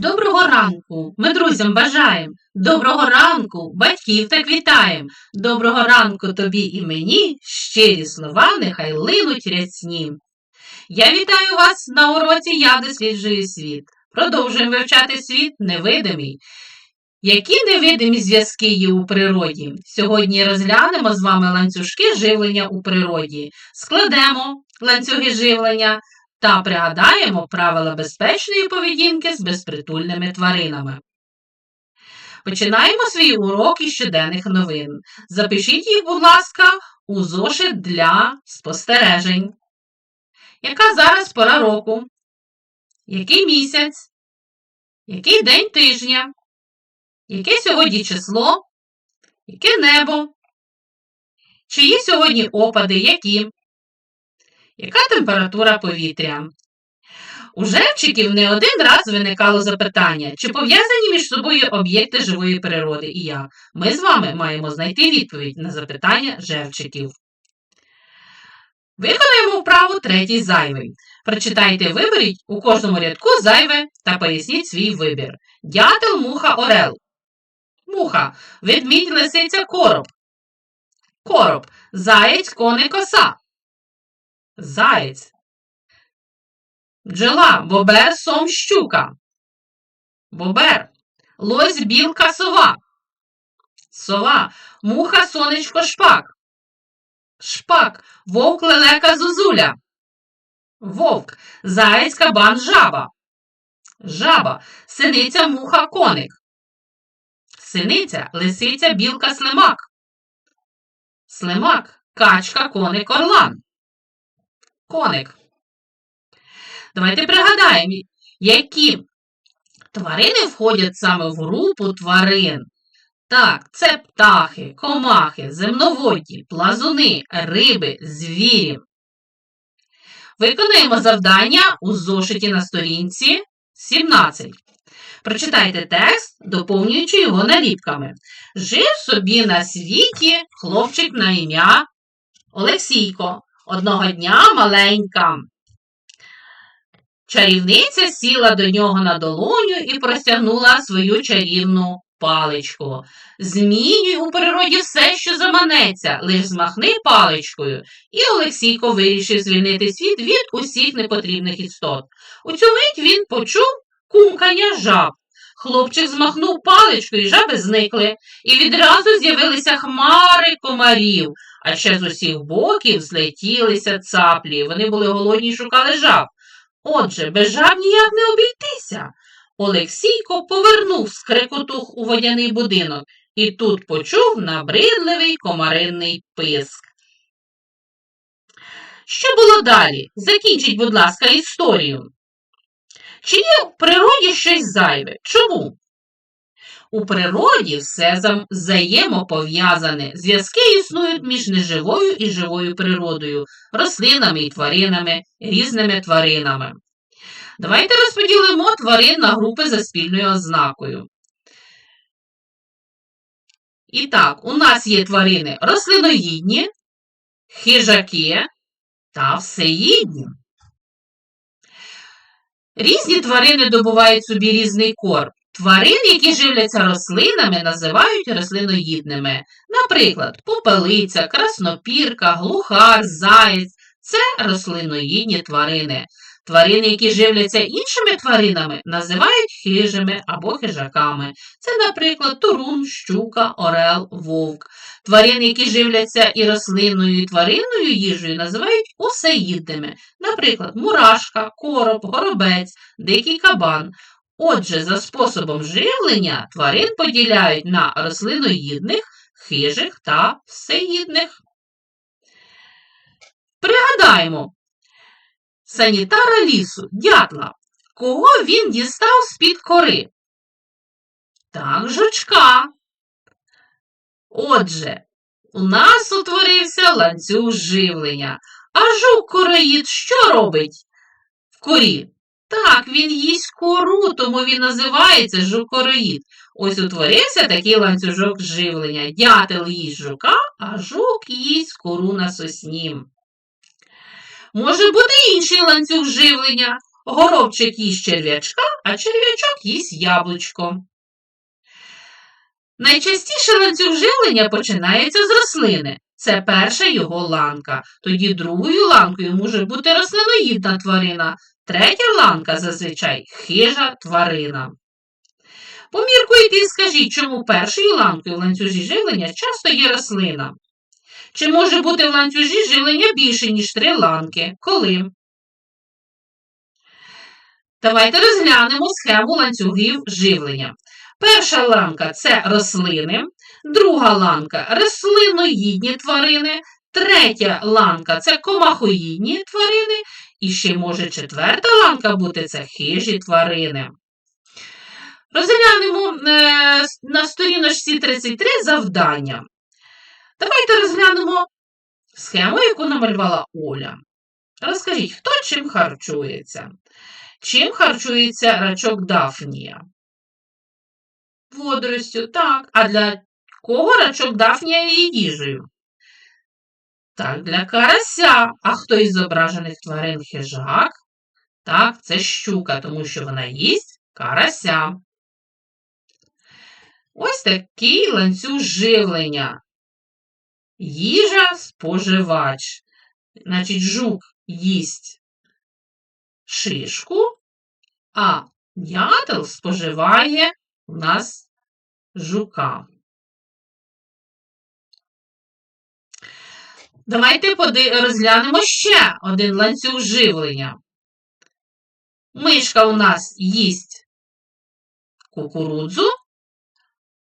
Доброго ранку! Ми друзям бажаємо. Доброго ранку, батьків так вітаєм. Доброго ранку тобі і мені, щирі слова нехай линуть рясні. Я вітаю вас на уроці Я досліджую світ. Продовжуємо вивчати світ невидимий. Які невидимі зв'язки є у природі? Сьогодні розглянемо з вами ланцюжки живлення у природі. Складемо ланцюги живлення та пригадаємо правила безпечної поведінки з безпритульними тваринами. Починаємо свій урок із щоденних новин. Запишіть їх, будь ласка, у зошит для спостережень. Яка зараз пора року? Який місяць? Який день тижня? Яке сьогодні число? Яке небо? Чи є сьогодні опади, які? Яка температура повітря? У Жевчиків не один раз виникало запитання, чи пов'язані між собою об'єкти живої природи і як. Ми з вами маємо знайти відповідь на запитання Жевчиків. Виконуємо вправу третій зайвий. Прочитайте, виберіть у кожному рядку зайве та поясніть свій вибір. Дятел, муха, орел. Муха. Ведмідь, лисиця, короб. Короб. Заєць, коник, коса. Заєць. Бджола, бобер, сом, щука. Бобер. Лось, білка, сова. Сова. Муха, сонечко, шпак. Шпак. Вовк, лелека, зозуля. Вовк. Заєць, кабан, жаба. Жаба. Синиця, муха, коник. Синиця, лисиця, білка, слимак. Слимак. Качка, коник, орлан. Коник. Давайте пригадаємо, які тварини входять саме в групу тварин. Так, це птахи, комахи, земноводні, плазуни, риби, звірі. Виконуємо завдання у зошиті на сторінці 17. Прочитайте текст, доповнюючи його наліпками. Жив собі на світі хлопчик на ім'я Олексійко. Одного дня маленька. Чарівниця сіла до нього на долоню і простягнула свою чарівну паличку. Змінюй у природі все, що заманеться, лиш змахни паличкою. І Олексійко вирішив звільнити світ від усіх непотрібних істот. У цю мить він почув кумкання жаб. Хлопчик змахнув паличкою, і жаби зникли, і відразу з'явилися хмари комарів, а ще з усіх боків злетілися цаплі. Вони були голодні і шукали жаб. Отже, без жаб ніяк не обійтися. Олексійко повернув скрекотух у водяний будинок і тут почув набридливий комаринний писк. Що було далі? Закінчіть, будь ласка, історію. Чи є в природі щось зайве? Чому? У природі все взаємопов'язане. Зв'язки існують між неживою і живою природою, рослинами і тваринами, різними тваринами. Давайте розподілимо тварин на групи за спільною ознакою. І так, у нас є тварини рослиноїдні, хижаки та всеїдні. Різні тварини добувають собі різний корм. Тварин, які живляться рослинами, називають рослиноїдними. Наприклад, попелиця, краснопірка, глухар, заєць це рослиноїдні тварини. Тварини, які живляться іншими тваринами, називають хижими або хижаками. Це, наприклад, турун, щука, орел, вовк. Тварини, які живляться і рослинною, і тваринною їжею, називають усеїдними. Наприклад, мурашка, короб, горобець, дикий кабан. Отже, за способом живлення тварин поділяють на рослиноїдних, хижих та всеїдних. Пригадаємо, санітара лісу, дятла, кого він дістав з-під кори? Так, жучка. Отже, у нас утворився ланцюг живлення. А жук короїд що робить в корі? Так, він їсть кору, тому він називається жукороїд. Ось утворився такий ланцюжок живлення. Дятел їсть жука, а жук їсть кору на сосні. Може бути інший ланцюг живлення. Горобчик їсть черв'ячка, а черв'ячок їсть яблучко. Найчастіше ланцюг живлення починається з рослини. Це перша його ланка. Тоді другою ланкою може бути рослиноїдна тварина, третя ланка зазвичай хижа тварина. Поміркуйте і скажіть, чому першою ланкою в ланцюжі живлення часто є рослина? Чи може бути в ланцюжі живлення більше, ніж три ланки? Коли? Давайте розглянемо схему ланцюгів живлення. Перша ланка це рослини, друга ланка рослиноїдні тварини, третя ланка це комахоїдні тварини, і ще може четверта ланка бути це хижі тварини. Розглянемо е, на сторіночці 33 завдання. Давайте розглянемо схему, яку намалювала Оля. Розкажіть, хто чим харчується? Чим харчується рачок Дафнія? Водоростю, так. А для кого рачок Дафнія є їжею? Так, для карася. А хто із зображених тварин хижак? Так, це щука, тому що вона їсть карася. Ось такий ланцюг живлення. Їжа споживач. Значить, жук їсть шишку, а дятел споживає у нас жука. Давайте розглянемо ще один ланцюг живлення. Мишка у нас їсть кукурудзу,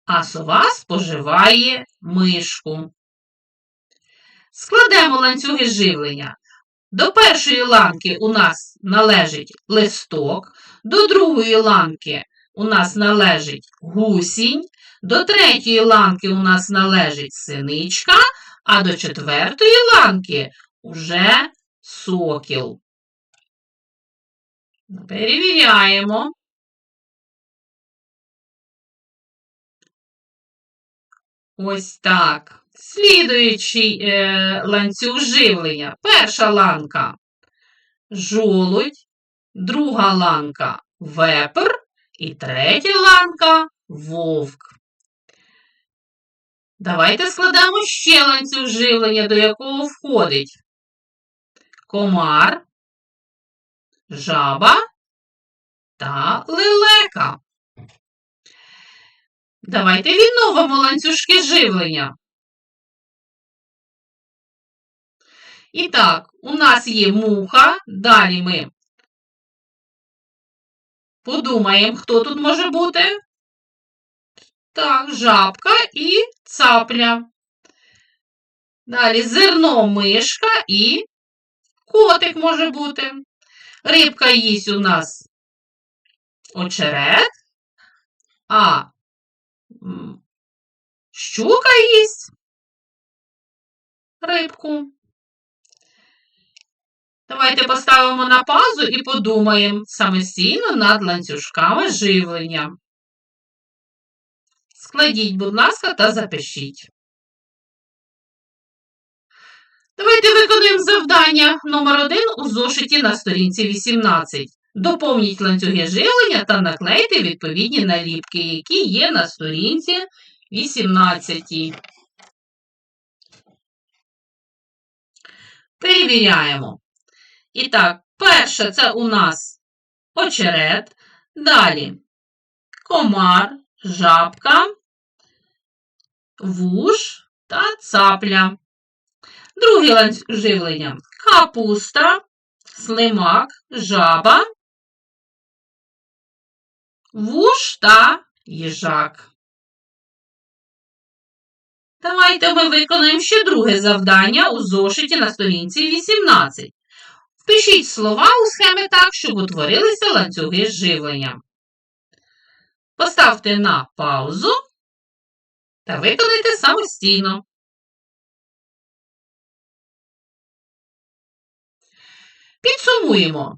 а сова споживає мишку. Складемо ланцюги живлення. До першої ланки у нас належить листок, до другої ланки у нас належить гусінь, до третьої ланки у нас належить синичка, а до четвертої ланки уже сокіл. Перевіряємо. Ось так. Слідуючий е, ланцюг живлення. Перша ланка жолудь, друга ланка вепр і третя ланка вовк. Давайте складемо ще ланцюг живлення, до якого входить комар, жаба та лелека. Давайте відновимо ланцюжки живлення. І так, у нас є муха, далі ми подумаємо, хто тут може бути. Так, жабка і цапля. Далі зерно мишка і котик може бути. Рибка їсть у нас очерет, а щука їсть рибку. Давайте поставимо на пазу і подумаємо самостійно над ланцюжками живлення. Складіть, будь ласка, та запишіть. Давайте виконуємо завдання номер 1 у зошиті на сторінці 18. Доповніть ланцюги живлення та наклейте відповідні наліпки, які є на сторінці 18. Перевіряємо. І так, перше це у нас очерет, далі комар, жабка, вуш та цапля. Друге ланцюг живлення капуста, слимак, жаба, вуш та їжак. Давайте ми виконаємо ще друге завдання у зошиті на сторінці 18. Впишіть слова у схеми так, щоб утворилися ланцюги живлення. Поставте на паузу та виконайте самостійно. Підсумуємо.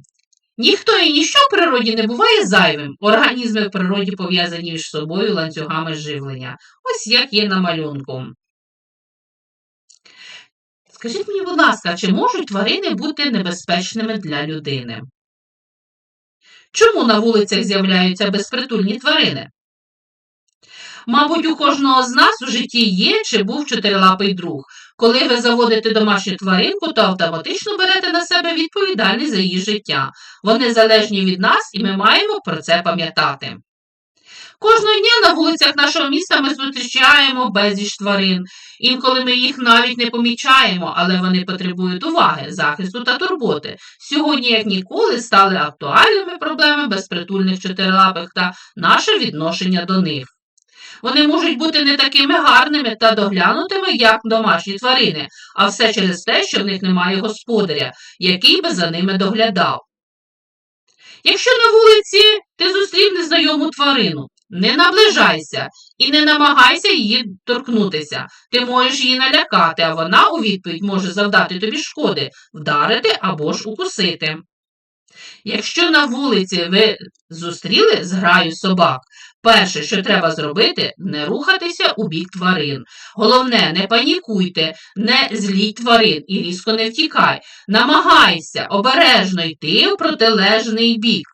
Ніхто і ніщо в природі не буває зайвим. Організми в природі пов'язані між собою ланцюгами живлення. Ось як є на малюнку. Скажіть мені, будь ласка, чи можуть тварини бути небезпечними для людини? Чому на вулицях з'являються безпритульні тварини? Мабуть, у кожного з нас у житті є чи був чотирилапий друг. Коли ви заводите домашню тваринку, то автоматично берете на себе відповідальність за її життя. Вони залежні від нас, і ми маємо про це пам'ятати. Кожного дня на вулицях нашого міста ми зустрічаємо безліч тварин. Інколи ми їх навіть не помічаємо, але вони потребують уваги, захисту та турботи. Сьогодні, як ніколи, стали актуальними проблеми безпритульних чотирилапих та наше відношення до них. Вони можуть бути не такими гарними та доглянутими, як домашні тварини, а все через те, що в них немає господаря, який би за ними доглядав. Якщо на вулиці ти зустрів незнайому тварину, не наближайся і не намагайся її торкнутися. Ти можеш її налякати, а вона у відповідь може завдати тобі шкоди, вдарити або ж укусити. Якщо на вулиці ви зустріли зграю собак, перше, що треба зробити, не рухатися у бік тварин. Головне, не панікуйте, не зліть тварин і різко не втікай. Намагайся обережно йти в протилежний бік.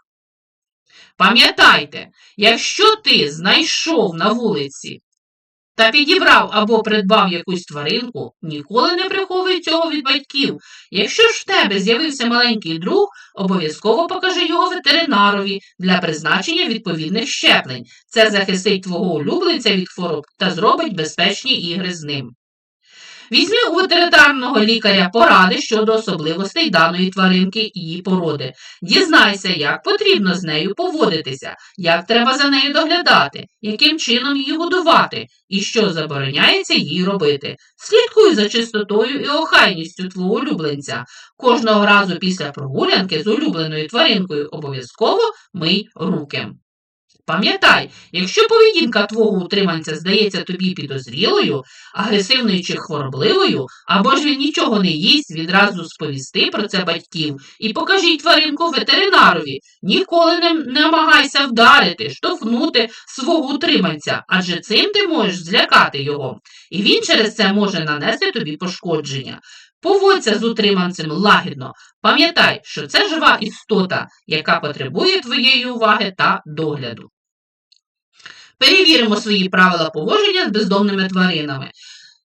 Пам'ятайте, якщо ти знайшов на вулиці та підібрав або придбав якусь тваринку, ніколи не приховуй цього від батьків. Якщо ж в тебе з'явився маленький друг, обов'язково покажи його ветеринарові для призначення відповідних щеплень. Це захистить твого улюбленця від хвороб та зробить безпечні ігри з ним. Візьми у ветеринарного лікаря поради щодо особливостей даної тваринки і її породи. Дізнайся, як потрібно з нею поводитися, як треба за нею доглядати, яким чином її годувати і що забороняється їй робити. Слідкуй за чистотою і охайністю твого улюбленця. Кожного разу після прогулянки з улюбленою тваринкою обов'язково мий руки. Пам'ятай, якщо поведінка твого утриманця здається тобі підозрілою, агресивною чи хворобливою, або ж він нічого не їсть, відразу сповісти про це батьків і покажіть тваринку ветеринарові. Ніколи не намагайся вдарити, штовхнути свого утриманця, адже цим ти можеш злякати його, і він через це може нанести тобі пошкодження. Поводься з утриманцем лагідно. Пам'ятай, що це жива істота, яка потребує твоєї уваги та догляду. Перевіримо свої правила поводження з бездомними тваринами.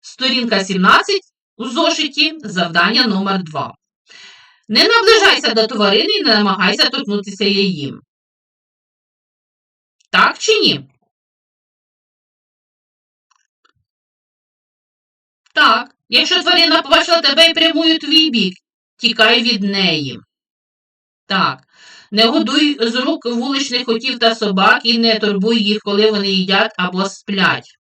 Сторінка 17 у зошиті завдання номер 2 Не наближайся до тварини і не намагайся торкнутися її. Так чи ні? Так. Якщо тварина побачила тебе і прямує твій бік, тікай від неї. Так. Не годуй з рук вуличних котів та собак і не турбуй їх, коли вони їдять або сплять.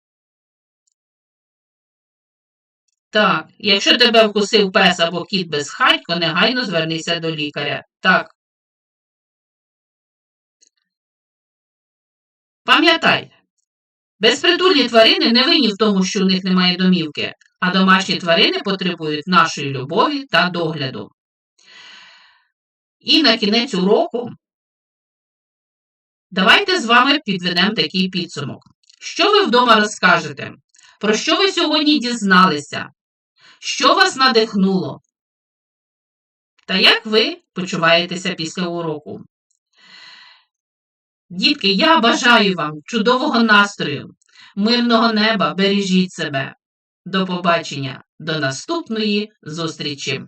Так, якщо тебе вкусив пес або кіт безхатько, негайно звернися до лікаря. Так. Пам'ятай, безпритульні тварини не винні в тому, що у них немає домівки, а домашні тварини потребують нашої любові та догляду. І на кінець уроку давайте з вами підведемо такий підсумок. Що ви вдома розкажете? Про що ви сьогодні дізналися? Що вас надихнуло? Та як ви почуваєтеся після уроку? Дітки, я бажаю вам чудового настрою, мирного неба, бережіть себе. До побачення, до наступної зустрічі!